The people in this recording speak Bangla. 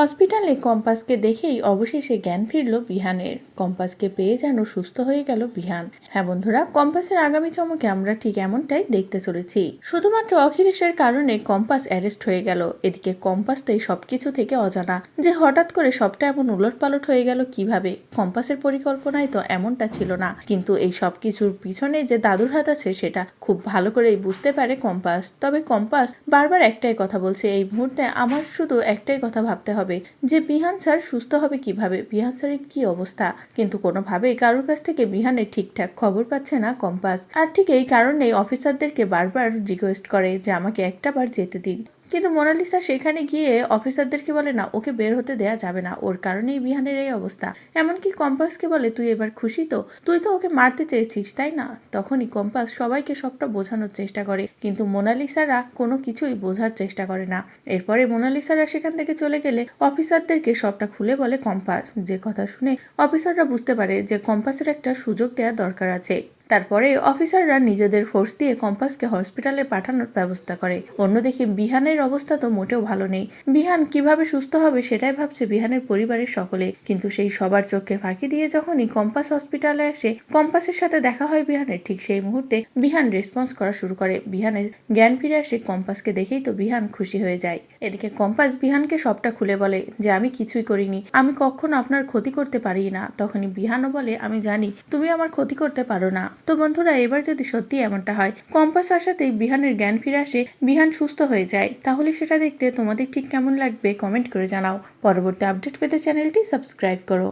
হসপিটালে কম্পাসকে দেখেই অবশেষে জ্ঞান ফিরল বিহানের। কম্পাসকে পেয়ে যেন সুস্থ হয়ে গেল বিহান। হ্যাঁ বন্ধুরা, কম্পাসের আগামী চমকে আমরা ঠিক এমনটাই দেখতে চলেছি। শুধুমাত্র অখিলেশের কারণে কম্পাস অ্যারেস্ট হয়ে গেল। এদিকে কম্পাস তো এই সবকিছু থেকে অজানা। যে হঠাৎ করে সবটা এমন উলট পালট হয়ে গেল কীভাবে? কম্পাসের পরিকল্পনায় তো এমনটা ছিল না। কিন্তু এই সব কিছুর পিছনে যে দাদুর হাত আছে সেটা খুব ভালো করেই বুঝতে পারে কম্পাস। তবে কম্পাস বারবার একটাই কথা বলছে এই মুহূর্তে। আমার শুধু একটাই কথা ভাবতে হবে। যে বিহান স্যার সুস্থ হবে কীভাবে? বিহান স্যারের কি অবস্থা? কিন্তু কোনোভাবেই কারোর কাছ থেকে বিহানের ঠিকঠাক খবর পাচ্ছে না কম্পাস। আর ঠিক এই কারণেই অফিসারদেরকে বারবার রিকোয়েস্ট করে যে আমাকে একটা বার যেতে দিন। কিন্তু মোনালিসা সেখানে গিয়ে অফিসারদেরকে বলে, না, ওকে বের হতে দেয়া যাবে না। ওর কারণেই বিহানের এই অবস্থা। এমনকি কম্পাসকে বলে, তুই এবার খুশি তো? তুই তো ওকে মারতে চেয়েছিস, তাই না? তখনই কম্পাস সবাইকে সবটা বোঝানোর চেষ্টা করে, কিন্তু মোনালিসারা কোনো কিছুই বোঝার চেষ্টা করে না। এরপরে মোনালিসারা সেখান থেকে চলে গেলে অফিসারদেরকে সবটা খুলে বলে কম্পাস। যে কথা শুনে অফিসাররা বুঝতে পারে যে কম্পাসের একটা সুযোগ দেওয়া দরকার আছে। তারপরে অফিসাররা নিজেদের ফোর্স দিয়ে কম্পাসকে হসপিটালে পাঠানোর ব্যবস্থা করে। অন্যদিকে বিহানের অবস্থা তো মোটেও ভালো নেই। বিহান কীভাবে সুস্থ হবে সেটাই ভাবছে বিহানের পরিবারের সকলে। কিন্তু সেই সবার চোখে ফাঁকি দিয়ে যখনই কম্পাস হসপিটালে আসে কম্পাসের সাথে দেখা হয় বিহানের, ঠিক সেই মুহূর্তে বিহান রেসপন্স করা শুরু করে। বিহানের জ্ঞান ফিরে আসে কম্পাসকে দেখেই তো বিহান খুশি হয়ে যায়। এদিকে কম্পাস বিহানকে সবটা খুলে বলে যে, আমি কিছুই করিনি। আমি কখনো আপনার ক্ষতি করতে পারি না। তখনই বিহানও বলে, আমি জানি, তুমি আমার ক্ষতি করতে পারো না। তো বন্ধুরা, এবার যদি সত্যি এমনটা হয়, কম্পাস আসাতেই বিহানের জ্ঞান ফিরে আসে, বিহান সুস্থ হয়ে যায়। তাহলে সেটা দেখতে তোমাদের ঠিক কেমন লাগবে কমেন্ট করে জানাও। পরবর্তী আপডেট পেতে চ্যানেলটি সাবস্ক্রাইব করো।